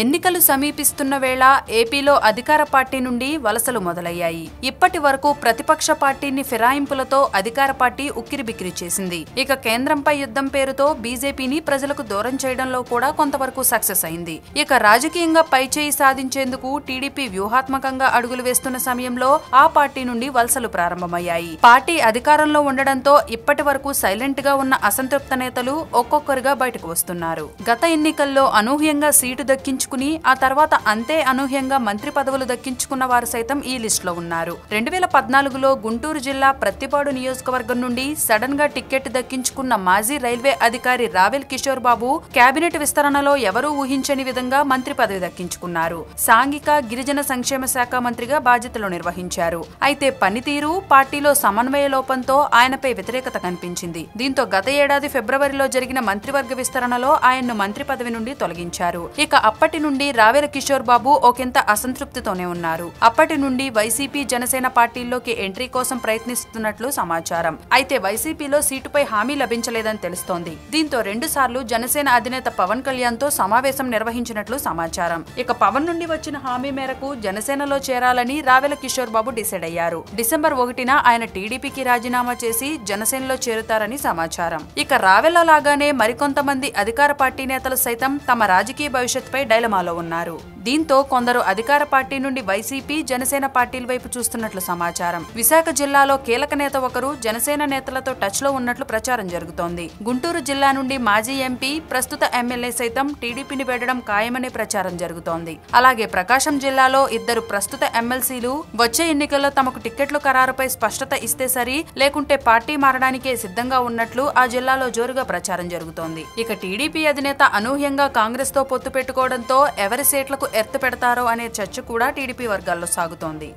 ఎన్నికలు సమీపిస్తున్న వేళ ఏపీలో అధికార పార్టీ నుండి వలసలు మొదలయ్యాయి. ఇప్పటి వరకు ప్రతిపక్ష పార్టీని ఫిరాయింపులతో అధికార పార్టీ ఉక్కిరిబిక్కిరి చేసింది. ఇక కేంద్రంపై యుద్ధం పేరుతో బీజేపీని ప్రజలకు దూరం చేయడంలో కూడా కొంతవరకు సక్సెస్ అయింది. ఇక రాజకీయంగా పైచేయి సాధించేందుకు టీడీపీ వ్యూహాత్మకంగా అడుగులు వేస్తున్న సమయంలో ఆ పార్టీ నుండి వలసలు ప్రారంభమయ్యాయి. పార్టీ అధికారంలో ఉండడంతో ఇప్పటి వరకు సైలెంట్గా ఉన్న అసంతృప్త నేతలు ఒక్కొక్కరుగా బయటకు వస్తున్నారు. గత ఎన్నికల్లో అనూహ్యంగా సీటు దక్కించుకుని ఆ తర్వాత అంతే అనూహ్యంగా మంత్రి పదవులు దక్కించుకున్న వారు సైతం ఈ లిస్టులో ఉన్నారు. రెండు వేల పద్నాలుగులో గుంటూరు జిల్లా ప్రత్తిపాడు నియోజకవర్గం నుండి సడన్గా టికెట్ దక్కించుకున్న మాజీ రైల్వే అధికారి రావెల్ కిషోర్ బాబు కేబినెట్ విస్తరణలో ఎవరూ ఊహించని విధంగా మంత్రి పదవి దక్కించుకున్నారు. సాంఘిక గిరిజన సంక్షేమ శాఖ మంత్రిగా బాధ్యతలు నిర్వహించారు. అయితే పనితీరు పార్టీలో సమన్వయ లోపంతో ఆయనపై వ్యతిరేకత కనిపించింది. దీంతో గత ఏడాది ఫిబ్రవరిలో జరిగిన మంత్రివర్గ విస్తరణలో ఆయన్ను మంత్రి పదవి నుండి తొలగించారు. ఇక అప్పటి నుండి రావెల కిషోర్ బాబు ఒకంత అసంతృప్తితోనే ఉన్నారు. అప్పటి నుండి వైసీపీ జనసేన పార్టీల్లోకి ఎంట్రీ కోసం ప్రయత్నిస్తున్నట్లు సమాచారం. అయితే వైసీపీలో సీటుపై హామీ లభించలేదని తెలుస్తోంది. దీంతో రెండు సార్లు జనసేన అధినేత పవన్ కళ్యాణ్తో సమావేశం నిర్వహించినట్లు సమాచారం. ఇక పవన్ నుండి వచ్చిన హామీ మేరకు జనసేనలో చేరాలని రావెల కిషోర్ బాబు డిసైడ్ అయ్యారు. డిసెంబర్ ఒకటిన ఆయన టీడీపీకి రాజీనామా చేసి జనసేనలో చేరుతారని సమాచారం. ఇక రావెల లాగానే మరికొంతమంది అధికార పార్టీ నేతలు సైతం తమ రాజకీయ భవిష్యత్తుపై డైలమాలో ఉన్నారు. దీంతో కొందరు అధికార పార్టీ నుండి వైసీపీ జనసేన పార్టీల వైపు చూస్తున్నట్లు సమాచారం. విశాఖ జిల్లాలో కీలక నేత ఒకరు జనసేన నేతలతో టచ్లో ఉన్నట్లు ప్రచారం జరుగుతోంది. గుంటూరు జిల్లా నుండి మాజీ ఎంపీ ప్రస్తుత ఎమ్మెల్యే సైతం టీడీపీని వెళ్ళడం ఖాయమనే ప్రచారం జరుగుతోంది. అలాగే ప్రకాశం జిల్లాలో ఇద్దరు ప్రస్తుత ఎమ్మెల్సీలు వచ్చే ఎన్నికల్లో తమకు టిక్కెట్లు ఖరారుపై స్పష్టత ఇస్తే సరి లేకుంటే పార్టీ మారడానికే సిద్ధంగా ఉన్నట్లు ఆ జిల్లాలో జోరుగా ప్రచారం జరుగుతోంది. ఇక టీడీపీ అధినేత అనూహ్యంగా కాంగ్రెస్తో పొత్తు పెట్టుకోవడం పెట్టుకోవడంతో ఎవరి సీట్లకు ఎర్త్ పెడతారో అనే చర్చ కూడా టీడీపీ వర్గాల్లో సాగుతోంది.